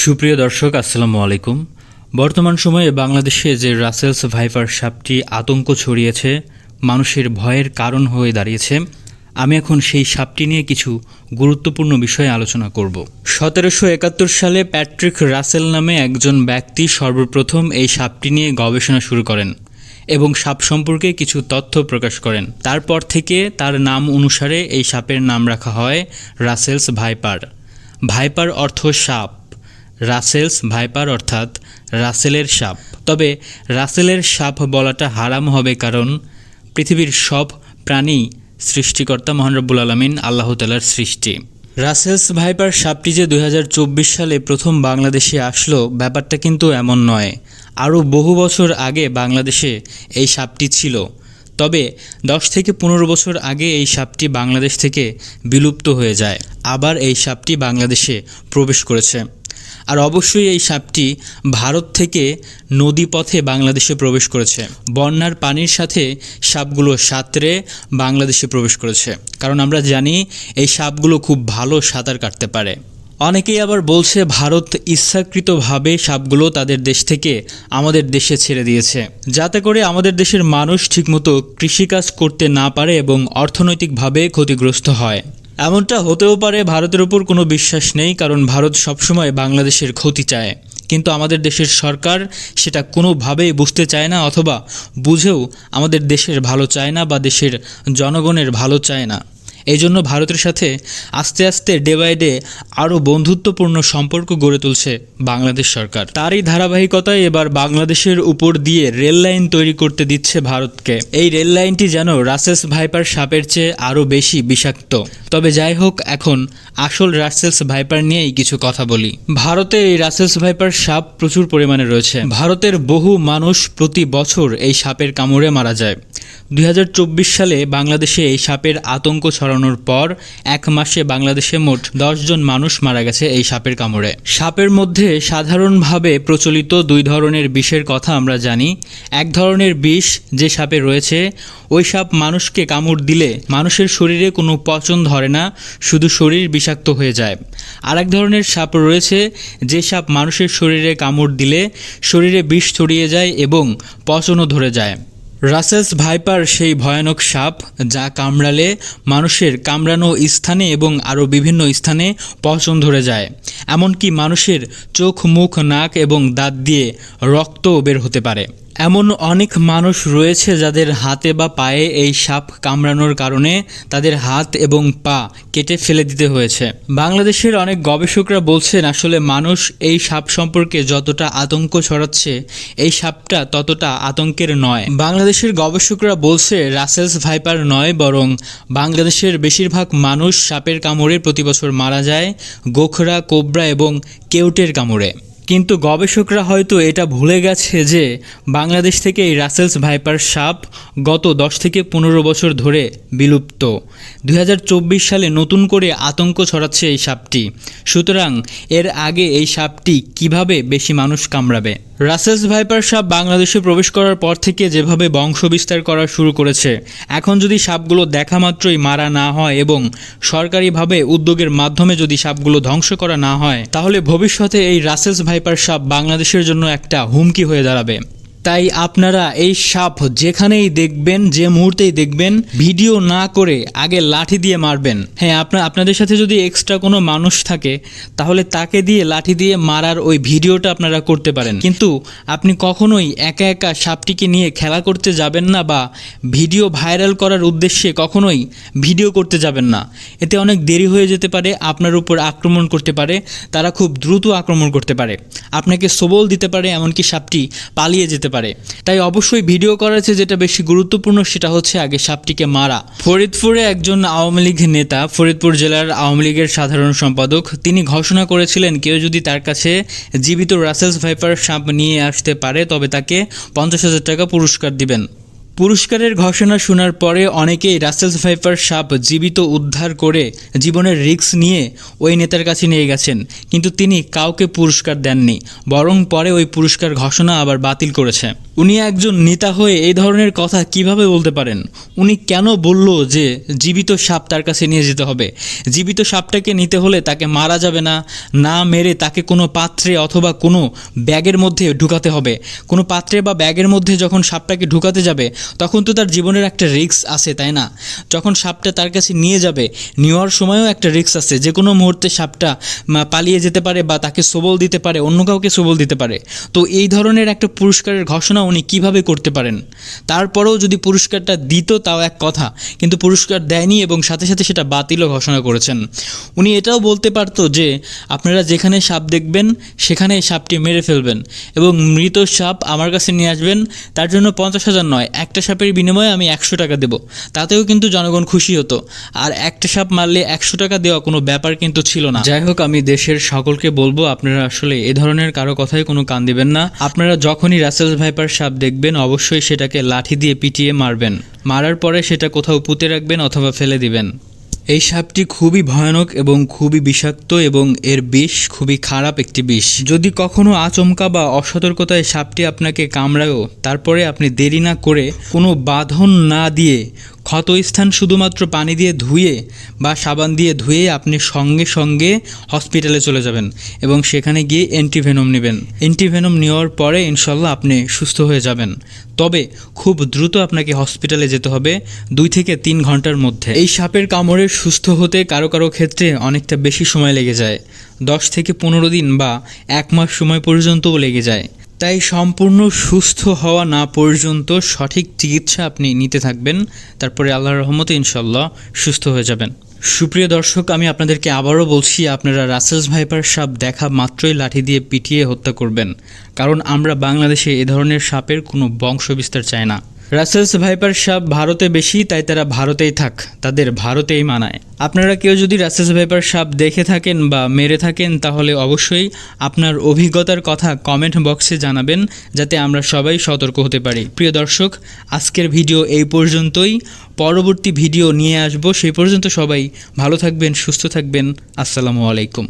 সুপ্রিয় দর্শক, আসসালামু আলাইকুম। বর্তমান সময়ে বাংলাদেশে যে রাসেলস ভাইপার সাপটি আতঙ্ক ছড়িয়েছে, মানুষের ভয়ের কারণ হয়ে দাঁড়িয়েছে, আমি এখন সেই সাপটি নিয়ে কিছু গুরুত্বপূর্ণ বিষয়ে আলোচনা করব। সতেরোশো একাত্তর সালে প্যাট্রিক রাসেল নামে একজন ব্যক্তি সর্বপ্রথম এই সাপটি নিয়ে গবেষণা শুরু করেন এবং সাপ সম্পর্কে কিছু তথ্য প্রকাশ করেন। তারপর থেকে তার নাম অনুসারে এই সাপের নাম রাখা হয় রাসেলস ভাইপার। ভাইপার অর্থ সাপ। রাসেলস ভাইপার অর্থাৎ রাসেলের সাপ। তবে রাসেলের সাপ বলাটা হারাম হবে কারণ পৃথিবীর সব প্রাণী সৃষ্টিকর্তা মহান রব্বুল আলমিন আল্লাহ তালার সৃষ্টি। রাসেলস ভাইপার সাপটি যে দু হাজার চব্বিশ সালে প্রথম বাংলাদেশে আসলো, ব্যাপারটা কিন্তু এমন নয়। আরও বহু বছর আগে বাংলাদেশে এই সাপটি ছিল। তবে দশ থেকে পনেরো বছর আগে এই সাপটি বাংলাদেশ থেকে বিলুপ্ত হয়ে যায়। আবার এই সাপটি বাংলাদেশে প্রবেশ করেছে। আর অবশ্যই এই সাপটি ভারত থেকে নদী পথে বাংলাদেশে প্রবেশ করেছে। বন্যার পানির সাথে সাপগুলো সাঁতরে বাংলাদেশে প্রবেশ করেছে। কারণ আমরা জানি এই সাপগুলো খুব ভালো সাঁতার কাটতে পারে। অনেকেই আবার বলছে ভারত ইচ্ছাকৃতভাবে সাপগুলো তাদের দেশ থেকে আমাদের দেশে ছেড়ে দিয়েছে। যাতে করে আমাদের দেশের মানুষ ঠিকমতো কৃষিকাজ করতে না পারে এবং অর্থনৈতিকভাবে ক্ষতিগ্রস্ত হয়। এমনটা হতেও পারে ভারতের উপর কোনো বিশ্বাস নেই, কারণ ভারত সবসময় বাংলাদেশের ক্ষতি চায়। কিন্তু আমাদের দেশের সরকার সেটা কোনোভাবেই বুঝতে চায় না অথবা বুঝেও আমাদের দেশের ভালো চায় না বা দেশের জনগণের ভালো চায় না। এই জন্য ভারতের সাথে আস্তে আস্তে ডে বাই ডে আরও বন্ধুত্বপূর্ণ সম্পর্ক গড়ে তুলছে বাংলাদেশ সরকার। তারই ধারাবাহিকতায় এবার বাংলাদেশের উপর দিয়ে রেল লাইন তৈরি করতে দিচ্ছে ভারতকে। এই রেল লাইনটি যেন রাসেলস ভাইপার সাপের চেয়ে আরও বেশি বিষাক্ত। তবে যাই হোক, এখন আসল রাসেলস ভাইপার নিয়েই কিছু কথা বলি। ভারতে এই রাসেলস ভাইপার সাপ প্রচুর পরিমাণে রয়েছে। ভারতের বহু মানুষ প্রতি বছর এই সাপের কামড়ে মারা যায়। দুই হাজার চব্বিশ সালে বাংলাদেশে এই সাপের আতঙ্ক ছড়ানোর পর এক মাসে বাংলাদেশে মোট জন মানুষ মারা গেছে এই সাপের কামড়ে। সাপের মধ্যে সাধারণভাবে প্রচলিত দুই ধরনের বিষের কথা আমরা জানি। এক ধরনের বিষ যে সাপে রয়েছে, ওই সাপ মানুষকে কামড় দিলে মানুষের শরীরে কোনো পচন ধরে না, শুধু শরীর বিষাক্ত হয়ে যায়। আর এক ধরনের সাপ রয়েছে, যে সাপ মানুষের শরীরে কামড় দিলে শরীরে বিষ ছড়িয়ে যায় এবং পচনও ধরে যায়। রাসেলস ভাইপার সেই ভয়ানক সাপ যা কামড়ালে মানুষের কামড়ানো স্থানে এবং আরও বিভিন্ন স্থানে পচন ধরে যায়। এমনকি মানুষের চোখ, মুখ, নাক এবং দাঁত দিয়ে রক্ত বের হতে পারে। এমন অনেক মানুষ রয়েছে যাদের হাতে বা পায়ে এই সাপ কামড়ানোর কারণে তাদের হাত এবং পা কেটে ফেলে দিতে হয়েছে। বাংলাদেশের অনেক গবেষকরা বলছেন, আসলে মানুষ এই সাপ সম্পর্কে যতটা আতঙ্ক ছড়াচ্ছে, এই সাপটা ততটা আতঙ্কের নয়। বাংলাদেশের গবেষকরা বলছে, রাসেলস ভাইপার নয় বরং বাংলাদেশের বেশিরভাগ মানুষ সাপের কামড়ে প্রতি বছর মারা যায় গোখরা, কোবরা এবং কেউটের কামড়ে। কিন্তু গবেষকরা হয়তো এটা ভুলে গেছে যে বাংলাদেশ থেকে এই রাসেলস ভাইপার সাপ গত দশ থেকে পনেরো বছর ধরে বিলুপ্ত। দুই হাজার চব্বিশ সালে নতুন করে আতঙ্ক ছড়াচ্ছে এই সাপটি। সুতরাং এর আগে এই সাপটি কীভাবে বেশি মানুষ কামড়াবে? রাসেলস ভাইপার সাপ বাংলাদেশে প্রবেশ করার পর থেকে যেভাবে বংশ বিস্তার করা শুরু করেছে, এখন যদি সাপগুলো দেখা মাত্রই মারা না হয় এবং সরকারিভাবে উদ্যোগের মাধ্যমে যদি সাপগুলো ধ্বংস করা না হয়, তাহলে ভবিষ্যতে এই রাসেলস ভাইপার সাপ বাংলাদেশের জন্য একটা হুমকি হয়ে দাঁড়াবে। তাই আপনারা এই সাপ যেখানেই দেখবেন, যে মুহূর্তেই দেখবেন, ভিডিও না করে আগে লাঠি দিয়ে মারবেন। হ্যাঁ আপনার আপনাদের সাথে যদি এক্সট্রা কোনো মানুষ থাকে, তাহলে তাকে দিয়ে লাঠি দিয়ে মারার ওই ভিডিওটা আপনারা করতে পারেন। কিন্তু আপনি কখনোই একা একা সাপটিকে নিয়ে খেলা করতে যাবেন না বা ভিডিও ভাইরাল করার উদ্দেশ্যে কখনোই ভিডিও করতে যাবেন না। এতে অনেক দেরি হয়ে যেতে পারে, আপনার উপর আক্রমণ করতে পারে, তারা খুব দ্রুত আক্রমণ করতে পারে। আপনাকে সবল দিতে পারে, এমনকি সাপটি পালিয়ে যেতে পারে। তাই অবশ্যই ভিডিও করার চেয়ে যেটা বেশি গুরুত্বপূর্ণ সেটা হচ্ছে আগে সাপটিকে মারা। ফরিদপুরে একজন আওয়ামী লীগ নেতা, ফরিদপুর জেলার আওয়ামী লীগের সাধারণ সম্পাদক, তিনি ঘোষণা করেছিলেন কেউ যদি তার কাছে জীবিত রাসেলস ভাইপার সাপ নিয়ে আসতে পারে, তবে তাকে পঞ্চাশ হাজার টাকা পুরস্কার দিবেন। পুরস্কারের ঘোষণা শোনার পরে অনেকেই রাসেলস ভাইপার সাপ জীবিত উদ্ধার করে জীবনের রিস্ক নিয়ে ওই নেতার কাছে নিয়ে গেছেন। কিন্তু তিনি কাউকে পুরস্কার দেননি, বরং পরে ওই পুরস্কার ঘোষণা আবার বাতিল করেছে। উনি একজন নেতা হয়ে এই ধরনের কথা কীভাবে বলতে পারেন? উনি কেন বলল যে জীবিত সাপ তার কাছে নিয়ে যেতে হবে? জীবিত সাপটাকে নিতে হলে তাকে মারা যাবে না না মেরে তাকে কোনো পাত্রে অথবা কোনো ব্যাগের মধ্যে ঢুকাতে হবে। কোনো পাত্রে বা ব্যাগের মধ্যে যখন সাপটাকে ঢুকাতে যাবে তখন তো তার জীবনের একটা রিস্ক আছে, তাই না? যখন সাপটা তার কাছে নিয়ে যাবে, নেওয়ার সময়ও একটা রিস্ক আছে। যে কোনো মুহূর্তে সাপটা পালিয়ে যেতে পারে বা তাকে সবল দিতে পারে, অন্য কাউকে সবল দিতে পারে। তো এই ধরনের একটা পুরস্কারের ঘোষণা উনি কীভাবে করতে পারেন? তারপরেও যদি পুরস্কারটা দিত তাও এক কথা, কিন্তু পুরস্কার দেয়নি এবং সাথে সাথে সেটা বাতিলও ঘোষণা করেছেন। উনি এটাও বলতে পারতো যে, আপনারা যেখানে সাপ দেখবেন সেখানে সাপটি মেরে ফেলবেন এবং মৃত সাপ আমার কাছে নিয়ে আসবেন, তার জন্য পঞ্চাশ হাজার নয় একটা সাপের বিনিময়ে আমি একশো টাকা দেব। তাতেও কিন্তু জনগণ খুশি হতো। আর একটা সাপ মারলে একশো টাকা দেওয়া কোনো ব্যাপার কিন্তু ছিল না। যাই হোক, আমি দেশের সকলকে বলব, আপনারা আসলে এ ধরনের কারও কথাই কোনো কান দিবেন না। আপনারা যখনই রাসেলস ভাইপার সাপ দেখবেন, অবশ্যই সেটাকে লাঠি দিয়ে পিটিয়ে মারবেন। মারার পরে সেটা কোথাও পুঁতে রাখবেন অথবা ফেলে দিবেন। এই সাপটি খুবই ভয়ানক এবং খুবই বিষাক্ত এবং এর বিষ খুবই খারাপ একটি বিষ। যদি কখনো আচমকা বা অসতর্কতায় সাপটি আপনাকে কামড়ায়ও, তারপরে আপনি দেরি না করে কোনো বাঁধন না দিয়ে ক্ষতস্থান শুধুমাত্র পানি দিয়ে ধুয়ে বা সাবান দিয়ে ধুয়ে আপনি সঙ্গে সঙ্গে হসপিটালে চলে যাবেন এবং সেখানে গিয়ে অ্যান্টিভেনম নেবেন। অ্যান্টিভেনম নেওয়ার পরে ইনশাল্লাহ আপনি সুস্থ হয়ে যাবেন। তবে খুব দ্রুত আপনাকে হসপিটালে যেতে হবে দুই থেকে তিন ঘণ্টার মধ্যে। এই সাপের কামড়ে সুস্থ হতে কারও কারও ক্ষেত্রে অনেকটা বেশি সময় লেগে যায়। দশ থেকে পনেরো দিন বা এক মাস সময় পর্যন্তও লেগে যায়। তাই সম্পূর্ণ সুস্থ হওয়া না পর্যন্ত সঠিক চিকিৎসা আপনি নিতে থাকবেন। তারপরে আল্লাহর রহমত ইনশাল্লাহ সুস্থ হয়ে যাবেন। সুপ্রিয় দর্শক, আমি আপনাদেরকে আবারও বলছি, আপনারা রাসেলস ভাইপার সাপ দেখা মাত্রই লাঠি দিয়ে পিটিয়ে হত্যা করবেন। কারণ আমরা বাংলাদেশে এ ধরনের সাপের কোনো বংশ বিস্তার চাই না। রাসেলস ভাইপার সাপ ভারতে বেশি, তাই তারা ভারতেই থাক, তাদের ভারতেই মানায়। আপনারা কেউ যদি রাসেলস ভাইপার সাপ দেখে থাকেন বা মেরে থাকেন, তাহলে অবশ্যই আপনার অভিজ্ঞতার কথা কমেন্ট বক্সে জানাবেন, যাতে আমরা সবাই সতর্ক হতে পারি। প্রিয় দর্শক, আজকের ভিডিও এই পর্যন্তই। পরবর্তী ভিডিও নিয়ে আসব, সেই পর্যন্ত সবাই ভালো থাকবেন, সুস্থ থাকবেন। আসসালামু আলাইকুম।